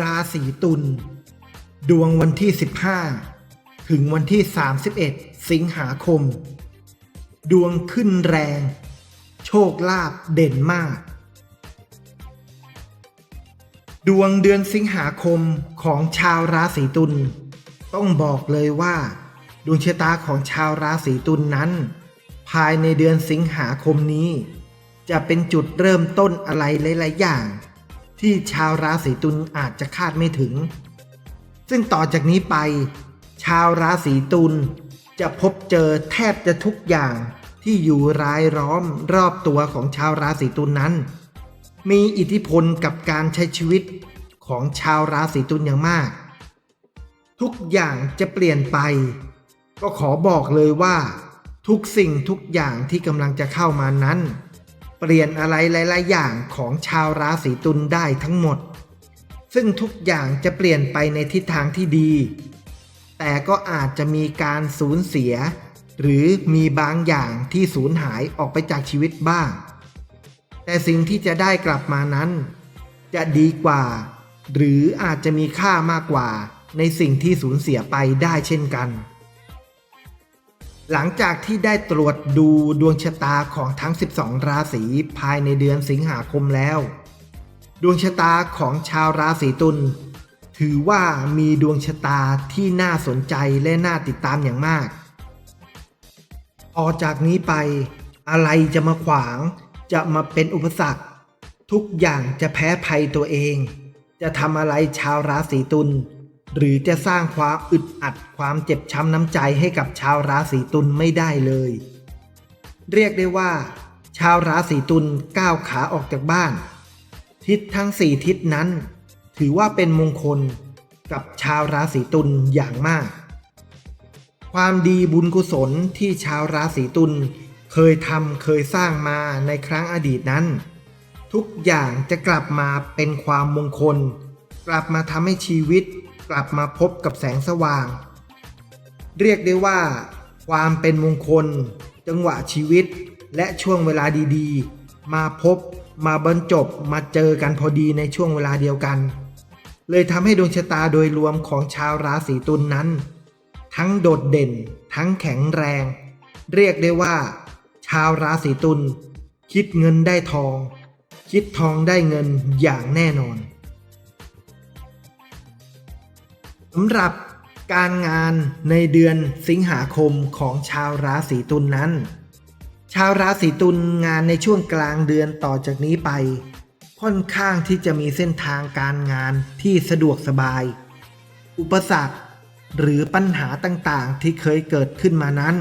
ราศีตุลดวงวันที่ 15 ถึงวันที่ 31 สิงหาคม ดวงขึ้นแรง โชคลาภเด่นมาก ดวงเดือนสิงหาคมของชาวราศีตุลต้องบอกเลยว่า ดวงชะตาของชาวราศีตุลนนั้น ภายในเดือนสิงหาคมนี้ จะเป็นจุดเริ่มต้นอะไรหลาย ๆ อย่าง ที่ชาวราศีตุลอาจจะคาดไม่ถึง ซึ่งต่อจากนี้ไป ชาวราศีตุลจะพบเจอแทบจะทุกอย่างที่อยู่รายล้อมรอบตัวของชาวราศีตุลนั้น มีอิทธิพลกับการใช้ชีวิตของชาวราศีตุลอย่างมาก ทุกอย่างจะเปลี่ยนไป ก็ขอบอกเลยว่า ทุกสิ่งทุกอย่างที่กำลังจะเข้ามานั้น เปลี่ยนอะไรหลาย ๆ อย่างของชาวราศีตุลได้ทั้งหมด ซึ่งทุกอย่างจะเปลี่ยนไปในทิศทางที่ดี แต่ก็อาจจะมีการสูญเสีย หรือมีบางอย่างที่สูญหายออกไปจากชีวิตบ้าง แต่สิ่งที่จะได้กลับมานั้น จะดีกว่า หรืออาจจะมีค่ามากกว่าในสิ่งที่สูญเสียไปได้เช่นกัน หลังจากที่ได้ตรวจดูดวงชะตาของทั้ง 12 ราศีภายในเดือนสิงหาคมแล้ว ดวงชะตาของชาวราศีตุลถือว่ามีดวงชะตาที่น่าสนใจและน่าติดตามอย่างมาก ต่อจากนี้ไป อะไรจะมาขวาง จะมาเป็นอุปสรรค ทุกอย่างจะแพ้ภัยตัวเอง จะทำอะไรชาวราศีตุล หรือจะสร้างความอึดอัดความเจ็บช้ำน้ำใจให้กับชาวราศีตุลไม่ได้เลย เรียกได้ว่า ชาวราศีตุลก้าวขาออกจากบ้าน ทิศทั้งสี่ทิศนั้น ถือว่าเป็นมงคลกับชาวราศีตุลอย่างมาก ความดีบุญกุศลที่ชาวราศีตุลเคยทำเคยสร้างมาในครั้งอดีตนั้น ทุกอย่างจะกลับมาเป็นความมงคล กลับมาทำให้ชีวิต กลับมาพบกับแสงสว่าง เรียกได้ว่า ความเป็นมงคล จังหวะชีวิต และช่วงเวลาดีๆ มาพบมาบรรจบมาเจอกันพอดีในช่วงเวลาเดียวกัน เลยทำให้ดวงชะตาโดยรวมของชาวราศีตุลนนั้น ทั้งโดดเด่น ทั้งแข็งแรง เรียกได้ว่า ชาวราศีตุลคิดเงินได้ทอง คิดทองได้เงินอย่างแน่นอน สำหรับการงานในเดือนสิงหาคมของชาวราศีตุลนนั้น ชาวราศีตุลงานในช่วงกลางเดือนต่อจากนี้ไป ค่อนข้างที่จะมีเส้นทางการงานที่สะดวกสบาย อุปสรรคหรือปัญหาต่างๆ ที่เคยเกิดขึ้นมานั้น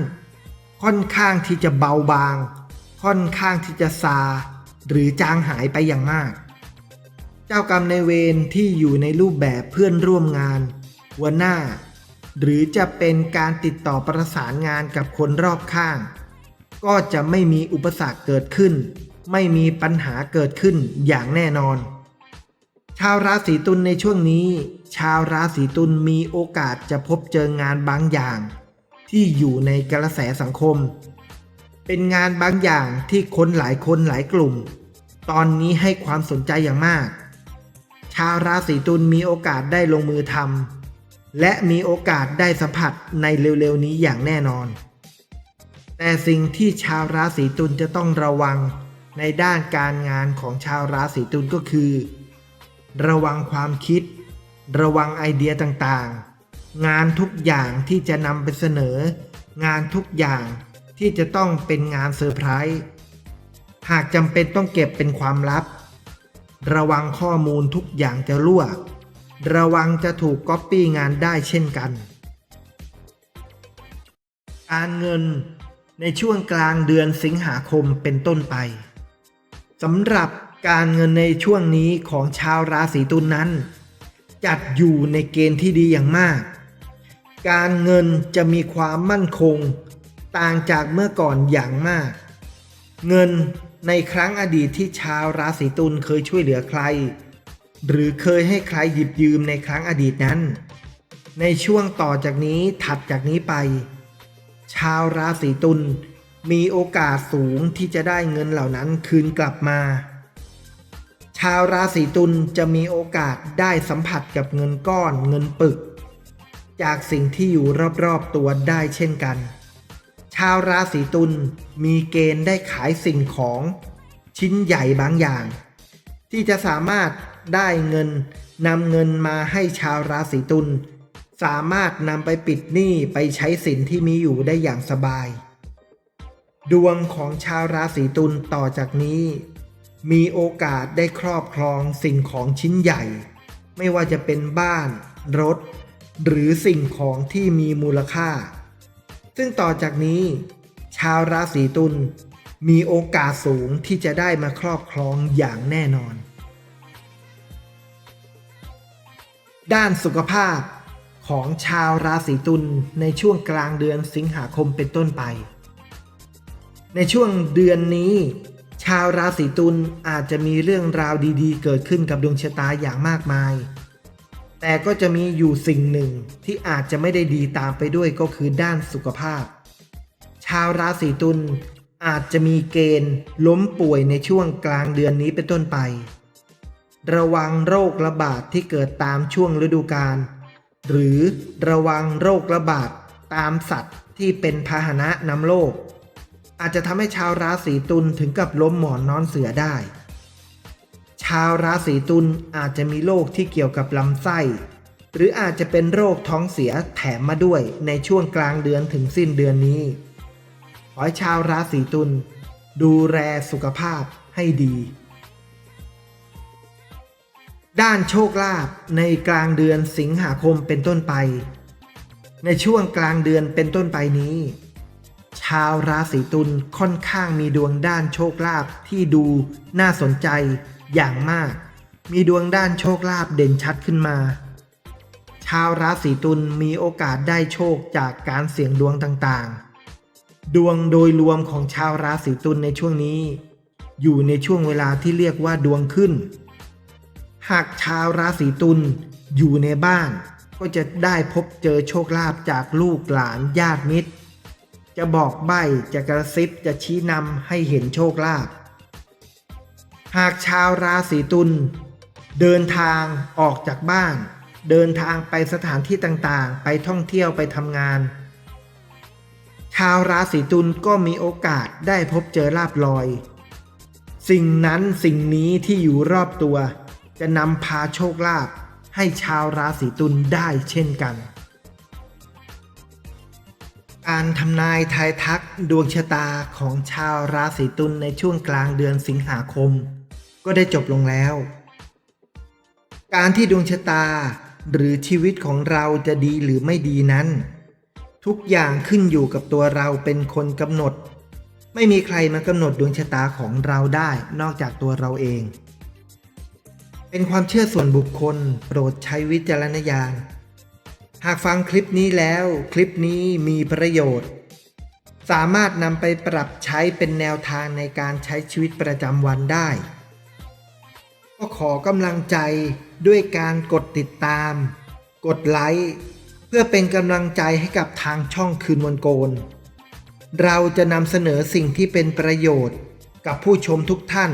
ค่อนข้างที่จะเบาบาง ค่อนข้างที่จะซา หรือจางหายไปอย่างมาก เจ้ากรรมในเวรที่อยู่ในรูปแบบเพื่อนร่วมงาน หัวหน้า หรือจะเป็นการติดต่อประสานงานกับคนรอบข้าง ก็จะไม่มีอุปสรรคเกิดขึ้น ไม่มีปัญหาเกิดขึ้นอย่างแน่นอน ชาวราศีตุลในช่วงนี้ ชาวราศีตุลมีโอกาสจะพบเจองานบางอย่าง ที่อยู่ในกระแสสังคม เป็นงานบางอย่างที่คนหลายคนหลายกลุ่ม ตอนนี้ให้ความสนใจอย่างมากชาวราศีตุลมีโอกาสได้ลงมือทำ และมีโอกาสได้สัมผัสในเร็วๆนี้อย่างแน่นอน แต่สิ่งที่ชาวราศีตุลจะต้องระวังในด้านการงานของชาวราศีตุลก็คือ ระวังความคิด ระวังไอเดียต่างๆ งานทุกอย่างที่จะนำไปเสนอ งานทุกอย่างที่จะต้องเป็นงานเซอร์ไพรส์หากจำเป็นต้องเก็บเป็นความลับ ระวังข้อมูลทุกอย่างจะรั่ว ระวังจะถูกก๊อปปี้งานได้เช่นกัน การเงินในช่วงกลางเดือนสิงหาคมเป็นต้นไปสำหรับการเงินในช่วงนี้ของชาวราศีตุลนนั้น จัดอยู่ในเกณฑ์ที่ดีอย่างมาก การเงินจะมีความมั่นคง ต่างจากเมื่อก่อนอย่างมาก เงินในครั้งอดีตที่ชาวราศีตุลเคยช่วยเหลือใคร หรือเคยให้ใครหยิบยืมในครั้งอดีตนั้น ในช่วงต่อจากนี้ถัดจากนี้ไป ชาวราศีตุลมีโอกาสสูงที่จะได้เงินเหล่านั้นคืนกลับมา ชาวราศีตุลจะมีโอกาสได้สัมผัสกับเงินก้อนเงินปึก จากสิ่งที่อยู่รอบๆตัวได้เช่นกัน ชาวราศีตุลมีเกณฑ์ได้ขายสิ่งของชิ้นใหญ่บางอย่าง ที่จะสามารถ ได้เงินนำเงินมาให้ชาวราศีตุลสามารถนำไปปิดหนี้ไปใช้สินที่มีอยู่ได้อย่างสบาย ดวงของชาวราศีตุลต่อจากนี้ มีโอกาสได้ครอบครองสิ่งของชิ้นใหญ่ ไม่ว่าจะเป็นบ้าน รถ หรือสิ่งของที่มีมูลค่า ซึ่งต่อจากนี้ ชาวราศีตุลมีโอกาสสูงที่จะได้มาครอบครองอย่างแน่นอน ด้านสุขภาพของชาวราศีตุลในช่วงกลางเดือนสิงหาคมเป็นต้นไป ในช่วงเดือนนี้ ชาวราศีตุลอาจจะมีเรื่องราวดีๆ เกิดขึ้นกับดวงชะตาอย่างมากมาย แต่ก็จะมีอยู่สิ่งหนึ่งที่อาจจะไม่ได้ดีตามไปด้วยก็คือด้านสุขภาพ ชาวราศีตุลอาจจะมีเกณฑ์ล้มป่วยในช่วงกลางเดือนนี้เป็นต้นไป ระวังโรคระบาดที่เกิดตามช่วงฤดูกาลหรือระวังโรคระบาดตามสัตว์ที่เป็นพาหนะนำโรคอาจจะทำให้ชาวราศีตุลถึงกับล้มหมอนนอนเสือได้ ชาวราศีตุลอาจจะมีโรคที่เกี่ยวกับลำไส้ หรืออาจจะเป็นโรคท้องเสียแถมมาด้วยในช่วงกลางเดือนถึงสิ้นเดือนนี้ ขอให้ชาวราศีตุลดูแลสุขภาพให้ดี ด้านโชคลาภในกลางเดือนสิงหาคมเป็นต้นไป ในช่วงกลางเดือนเป็นต้นไปนี้ ชาวราศีตุลค่อนข้างมีดวงด้านโชคลาภที่ดูน่าสนใจอย่างมาก มีดวงด้านโชคลาภเด่นชัดขึ้นมา ชาวราศีตุลมีโอกาสได้โชคจากการเสี่ยงดวงต่างๆ ดวงโดยรวมของชาวราศีตุลในช่วงนี้ อยู่ในช่วงเวลาที่เรียกว่าดวงขึ้น หากชาวราศีตุลอยู่ในบ้าน ก็จะได้พบเจอโชคลาภจากลูกหลานญาติมิตร จะบอกใบ้จะกระซิบจะชี้นำให้เห็นโชคลาภหากชาวราศีตุลเดินทางออกจากบ้าน เดินทางไปสถานที่ต่างๆ ไปท่องเที่ยวไปทำงาน ชาวราศีตุลก็มีโอกาสได้พบเจอลาบลอย สิ่งนั้นสิ่งนี้ที่อยู่รอบตัว จะนำพาโชคลาภให้ชาวราศีตุลได้เช่นกัน การทำนายทายทักดวงชะตาของชาวราศีตุลในช่วงกลางเดือนสิงหาคม ก็ได้จบลงแล้ว การที่ดวงชะตาหรือชีวิตของเราจะดีหรือไม่ดีนั้น ทุกอย่างขึ้นอยู่กับตัวเราเป็นคนกำหนด ไม่มีใครมากำหนดดวงชะตาของเราได้นอกจากตัวเราเอง เป็นความเชื่อส่วนบุคคล โปรดใช้วิจารณญาณ หากฟังคลิปนี้แล้วคลิปนี้มีประโยชน์ สามารถนำไปปรับใช้เป็นแนวทางในการใช้ชีวิตประจำวันได้ ก็ขอกำลังใจด้วยการกดติดตาม กดไลค์เพื่อเป็นกำลังใจให้กับทางช่องคืนมนโกน เราจะนำเสนอสิ่งที่เป็นประโยชน์กับผู้ชมทุกท่าน